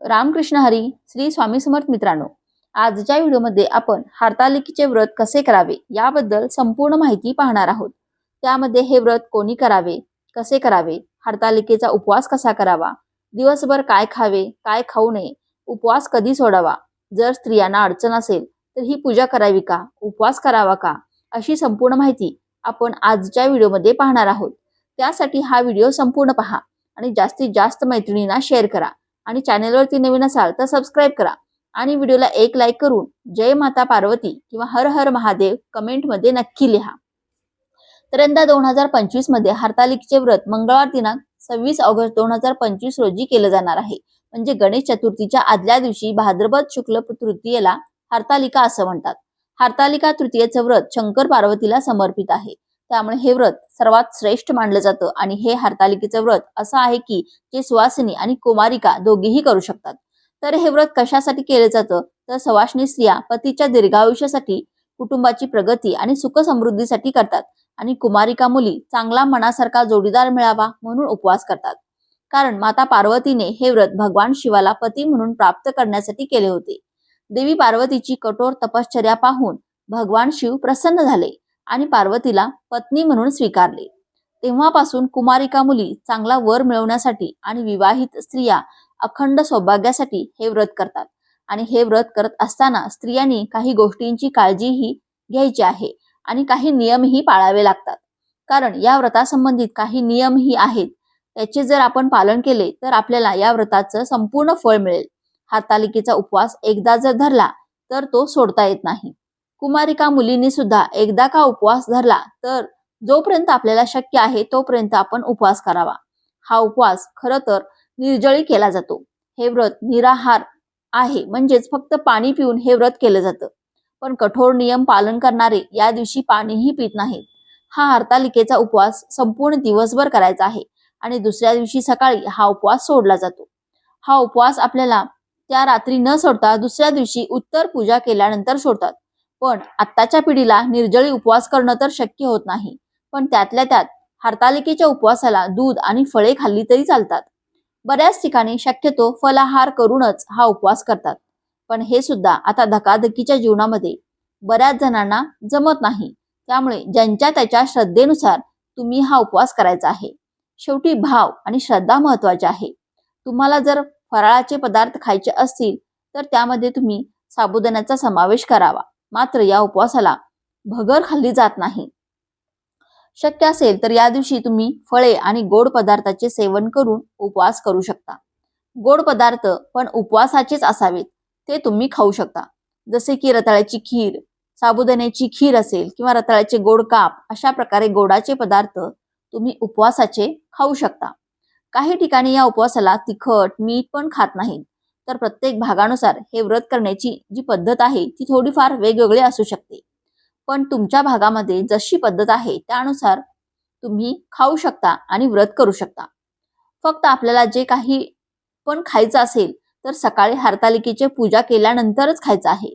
रामकृष्ण हरी श्री स्वामी समर्थ मित्रांनो आजच्या व्हिडिओमध्ये आपण हरतालिकेचे व्रत कसे करावे याबद्दल संपूर्ण माहिती पाहणार आहोत. त्यामध्ये हे व्रत कोणी करावे कसे करावे हार्तालिकेचा उपवास कसा करावा दिवसभर काय खावे काय खाऊ नये उपवास कधी सोडावा जर स्त्रियांना अडचण असेल तर ही पूजा करावी का उपवास करावा का अशी संपूर्ण माहिती आपण आजच्या व्हिडिओमध्ये पाहणार आहोत. त्यासाठी हा व्हिडिओ संपूर्ण पहा आणि जास्तीत जास्त मैत्रिणींना शेअर करा. आणि चॅनेलवरती नवीन असाल तर सबस्क्राईब करा. आणि व्हिडिओला एक लाईक करून जय माता पार्वती किंवा हर हर महादेव कमेंटमध्ये नक्की लिहा. तर यंदा दोन हजार पंचवीसमध्ये हरतालिकेचे व्रत मंगळवार दिनांक सव्वीस ऑगस्ट दोन हजार पंचवीस रोजी केलं जाणार आहे. म्हणजे गणेश चतुर्थीच्या आदल्या दिवशी भाद्रपद शुक्ल तृतीयेला हरतालिका असं म्हणतात. हरतालिका तृतीयेचं व्रत शंकर पार्वतीला समर्पित आहे. त्यामुळे हे व्रत सर्वात श्रेष्ठ मानलं जातं आणि हे हरतालिकेचं व्रत असं आहे की जे सुवासिनी आणि कुमारिका दोघेही करू शकतात. तर हे व्रत कशासाठी केलं जातं? तर सवासनी स्त्रिया पतीच्या दीर्घायुष्यासाठी कुटुंबाची प्रगती आणि सुख समृद्धीसाठी करतात आणि कुमारिका मुली चांगला मनासारखा जोडीदार मिळावा म्हणून उपवास करतात. कारण माता पार्वतीने हे व्रत भगवान शिवाला पती म्हणून प्राप्त करण्यासाठी केले होते. देवी पार्वतीची कठोर तपश्चर्या पाहून भगवान शिव प्रसन्न झाले. आणि पार्वतीला पत्नी म्हणून स्वीकारले. तेव्हापासून कुमारिका मुली चांगला वर मिळवण्यासाठी आणि विवाहित स्त्रिया अखंड सौभाग्यासाठी हे व्रत करतात. आणि हे व्रत करत असताना स्त्रियांनी काही गोष्टींची काळजीही घ्यायची आहे आणि काही नियमही पाळावे लागतात. कारण या व्रतासंबंधित काही नियमही आहेत. त्याचे जर आपण पालन केले तर आपल्याला या व्रताचं संपूर्ण फळ मिळेल. हातालिकेचा उपवास एकदा जर धरला तर तो सोडता येत नाही. कुमारिका मुलींनी सुद्धा एकदा का उपवास धरला तर जोपर्यंत आपल्याला शक्य आहे तोपर्यंत आपण उपवास करावा. हा उपवास खर तर निर्जळी केला जातो. हे व्रत निराहार आहे म्हणजेच फक्त पाणी पिऊन हे व्रत केलं जातं. पण कठोर नियम पालन करणारे या दिवशी पाणीही पित नाहीत. हा हरतालिकेचा उपवास संपूर्ण दिवसभर करायचा आहे आणि दुसऱ्या दिवशी सकाळी हा उपवास सोडला जातो. हा उपवास आपल्याला त्या रात्री न सोडता दुसऱ्या दिवशी उत्तर पूजा केल्यानंतर सोडतात. पण आत्ताच्या पिढीला निर्जळी उपवास करणं तर शक्य होत नाही. पण त्यातल्या त्यात हरतालिकेच्या उपवासाला दूध आणि फळे खाल्ली तरी चालतात. बऱ्याच ठिकाणी शक्यतो फलाहार करूनच हा उपवास करतात. पण हे सुद्धा आता धकाधकीच्या जीवनामध्ये बऱ्याच जणांना जमत नाही. त्यामुळे ज्यांच्या त्याच्या श्रद्धेनुसार तुम्ही हा उपवास करायचा आहे शेवटी भाव आणि श्रद्धा महत्वाची आहे. तुम्हाला जर फराळाचे पदार्थ खायचे असतील तर त्यामध्ये तुम्ही साबुदाण्याचा समावेश करावा. मात्र या उपवासाला भगर खाल्ली जात नाही. शक्य असेल तर या दिवशी तुम्ही फळे आणि गोड पदार्थाचे सेवन करून उपवास करू शकता. गोड पदार्थ पण उपवासाचेच असावेत ते तुम्ही खाऊ शकता. जसे की रताळ्याची खीर साबुदाण्याची खीर असेल किंवा रताळ्याचे गोड काप अशा प्रकारे गोडाचे पदार्थ तुम्ही उपवासाचे खाऊ शकता. काही ठिकाणी या उपवासाला तिखट मीठ पण खात नाहीत. तर प्रत्येक भागानुसार हे व्रत करण्याची जी पद्धत आहे ती थोडीफार वेगवेगळी असू शकते. पण तुमच्या भागामध्ये जशी पद्धत आहे त्यानुसार तुम्ही खाऊ शकता आणि व्रत करू शकता. फक्त आपल्याला जे काही पण खायचं असेल तर सकाळी हरतालिकेची पूजा केल्यानंतरच खायचं आहे.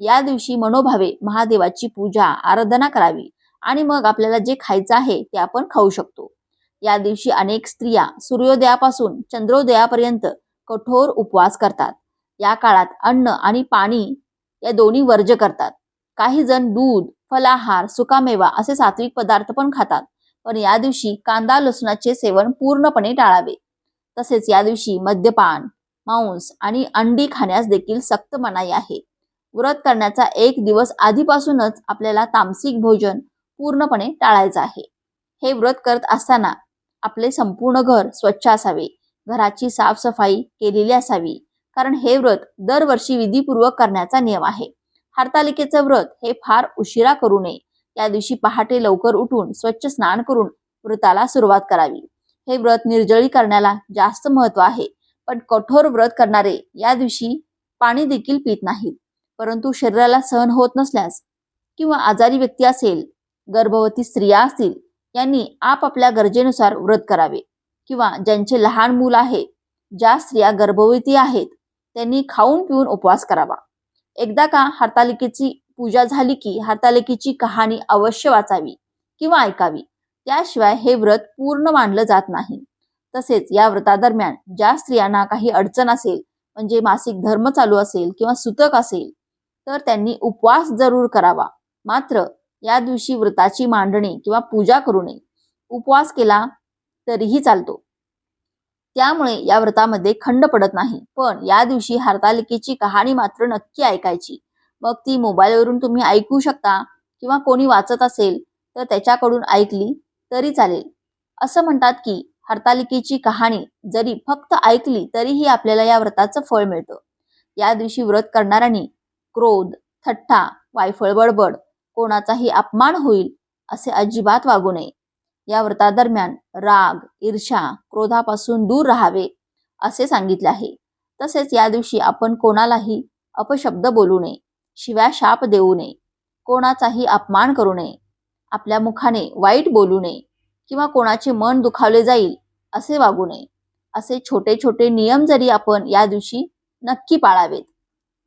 या दिवशी मनोभावे महादेवाची पूजा आराधना करावी आणि मग आपल्याला जे खायचं आहे ते आपण खाऊ शकतो. या दिवशी अनेक स्त्रिया सूर्योदयापासून चंद्रोदयापर्यंत कठोर उपवास करतात. या काळात अन्न आणि पाणी या दोन्ही वर्ज करतात. काही जण दूध फलाहार सुकामेवा असे सात्विक पदार्थ पण खातात. पण या दिवशी कांदा लसणाचे सेवन पूर्णपणे टाळावे. तसेच या दिवशी मद्यपान मांस आणि अंडी खाण्यास देखील सक्त मनाई आहे. व्रत करण्याचा एक दिवस आधीपासूनच आपल्याला तामसिक भोजन पूर्णपणे टाळायचं आहे. हे व्रत करत असताना आपले संपूर्ण घर स्वच्छ असावे. घराची साफसफाई केलेली असावी. कारण हे व्रत दरवर्षी विधीपूर्वक करण्याचा नियम आहे. हरतालिकेचं व्रत हे फार उशिरा करू नये. या दिवशी पहाटे लवकर उठून स्वच्छ स्नान करून व्रताला सुरुवात करावी. हे व्रत निर्जळी करण्याला जास्त महत्त्व आहे. पण कठोर व्रत करणारे या दिवशी पाणी देखील पित नाहीत. परंतु शरीराला सहन होत नसल्यास किंवा आजारी व्यक्ती असेल गर्भवती स्त्रिया असतील यांनी आपापल्या गरजेनुसार व्रत करावे. किंवा ज्यांचे लहान मूल आहे ज्या स्त्रिया गर्भवती आहेत त्यांनी खाऊन पिऊन उपवास करावा. एकदा का हरतालिकेची पूजा झाली की हरतालिकेची कहाणी अवश्य वाचावी किंवा ऐकावी त्याशिवाय हे व्रत पूर्ण मानलं जात नाही. तसेच या व्रतादरम्यान ज्या स्त्रियांना काही अडचण असेल म्हणजे मासिक धर्म चालू असेल किंवा सुतक असेल तर त्यांनी उपवास जरूर करावा. मात्र या दिवशी व्रताची मांडणी किंवा पूजा करू नये. उपवास केला तरीही चालतो. त्यामुळे या व्रतामध्ये खंड पडत नाही. पण या दिवशी हरतालिकेची कहाणी मात्र नक्की ऐकायची. मग ती मोबाईलवरून तुम्ही ऐकू शकता किंवा कोणी वाचत असेल तर त्याच्याकडून ऐकली तरी चालेल. असं म्हणतात की हरतालिकेची कहाणी जरी फक्त ऐकली तरीही आपल्याला या व्रताचं फळ मिळतं. या दिवशी व्रत करणाऱ्यांनी क्रोध थट्टा वायफळ बडबड कोणाचाही अपमान होईल असे अजिबात वागू नये. या व्रतादरम्यान राग ईर्षा क्रोधापासून दूर राहावे असे सांगितले आहे. तसेच या दिवशी आपण कोणालाही अपशब्द बोलू नये शिव्या शाप देऊ नये कोणाचाही अपमान करू नये आपल्या मुखाने वाईट बोलू नये किंवा कोणाचे मन दुखावले जाईल असे वागू नये. असे छोटे छोटे नियम जरी आपण या दिवशी नक्की पाळावेत.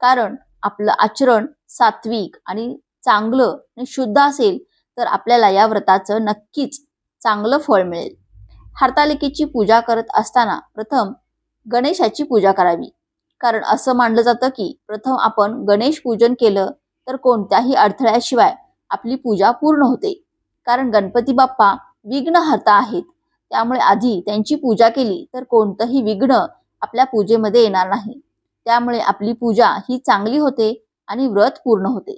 कारण आपलं आचरण सात्विक आणि चांगलं आणि शुद्ध असेल तर आपल्याला या व्रताचं नक्कीच चांगलं फळ मिळेल. हरतालिकेची पूजा करत असताना प्रथम गणेशाची पूजा करावी. कारण असं मानलं जातं की प्रथम आपण गणेश पूजन केलं तर कोणत्याही अडथळ्याशिवाय आपली पूजा पूर्ण होते. कारण गणपती बाप्पा विघ्नहर्ता आहेत. त्यामुळे आधी त्यांची पूजा केली तर कोणतंही विघ्न आपल्या पूजेमध्ये येणार नाही. त्यामुळे आपली पूजा ही चांगली होते आणि व्रत पूर्ण होते.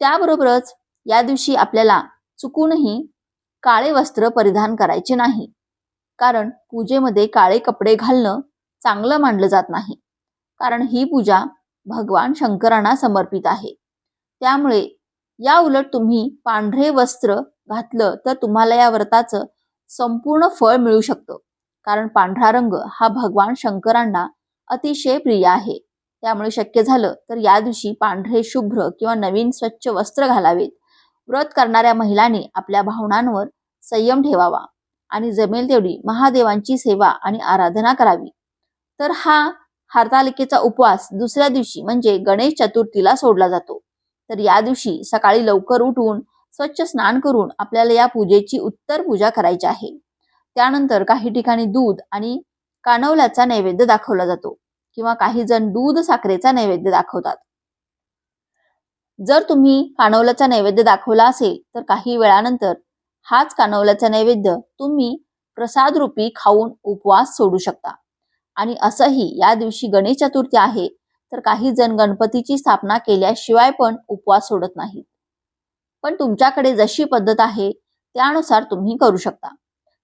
त्याबरोबरच या दिवशी आपल्याला चुकूनही काळे वस्त्र परिधान करायचे नाही. कारण पूजेमध्ये काळे कपडे घालणं चांगलं मानलं जात नाही. कारण ही पूजा भगवान शंकरांना समर्पित आहे. त्यामुळे या उलट तुम्ही पांढरे वस्त्र घातलं तर तुम्हाला या व्रताचं संपूर्ण फळ मिळू शकतं. कारण पांढरा रंग हा भगवान शंकरांना अतिशय प्रिय आहे. त्यामुळे शक्य झालं तर या दिवशी पांढरे शुभ्र किंवा नवीन स्वच्छ वस्त्र घालावेत. व्रत करणाऱ्या महिलांनी आपल्या भावनांवर संयम ठेवावा आणि जमेल तेवढी महादेवांची सेवा आणि आराधना करावी. तर हा हरतालिकेचा उपवास दुसऱ्या दिवशी म्हणजे गणेश चतुर्थीला सोडला जातो. तर या दिवशी सकाळी लवकर उठून स्वच्छ स्नान करून आपल्याला या पूजेची उत्तर पूजा करायची आहे. त्यानंतर काही ठिकाणी दूध आणि कानवल्याचा नैवेद्य दाखवला जातो किंवा काही जण दूध साखरेचा नैवेद्य दाखवतात. जर तुम्ही कानवल्याचा नैवेद्य दाखवला असेल तर काही वेळानंतर हाच कानवल्याचा नैवेद्य तुम्ही प्रसाद रूपी खाऊन उपवास सोडू शकता. आणि असंही या दिवशी गणेश चतुर्थी आहे तर काही जण गणपतीची स्थापना केल्याशिवाय पण उपवास सोडत नाहीत. पण तुमच्याकडे जशी पद्धत आहे त्यानुसार तुम्ही करू शकता.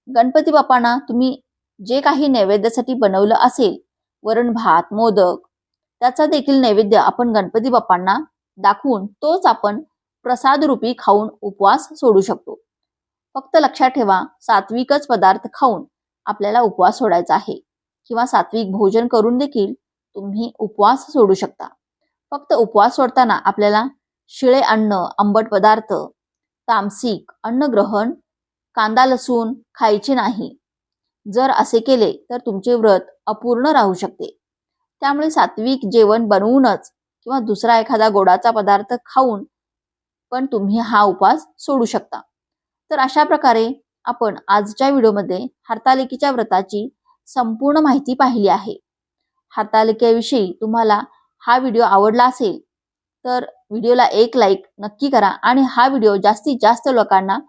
गणपती बाप्पांना तुम्ही जे काही नैवेद्यासाठी बनवलं असेल वरण भात मोदक त्याचा देखील नैवेद्य आपण गणपती बाप्पांना दाखवून तोच आपण प्रसाद रूपी खाऊन उपवास सोडू शकतो. फक्त लक्षात ठेवा सात्विकच पदार्थ खाऊन आपल्याला उपवास सोडायचा आहे. किंवा सात्विक भोजन करून देखील तुम्ही उपवास सोडू शकता. फक्त उपवास सोडताना आपल्याला शिळे अन्न आंबट पदार्थ तामसिक अन्न ग्रहण कांदा लसूण खायचे नाही. जर असे केले तर तुमचे व्रत अपूर्ण राहू शकते. त्यामुळे सात्विक जेवण बनवूनच किंवा दुसरा एखादा गोडाचा पदार्थ खाऊन पण तुम्ही हा उपवास सोडू शकता. तर अशा प्रकारे आपण आजच्या व्हिडिओमध्ये हरतालिकेच्या व्रताची संपूर्ण माहिती पाहिली आहे. हरतालिकेविषयी तुम्हाला हा व्हिडिओ आवडला असेल तर व्हिडिओला एक लाईक नक्की करा आणि हा व्हिडिओ जास्तीत जास्त लोकांना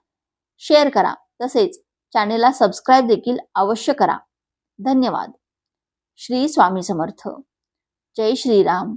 शेअर करा. तसेच चॅनेलला सबस्क्राईब देखील अवश्य करा. धन्यवाद. श्री स्वामी समर्थ. जय श्रीराम.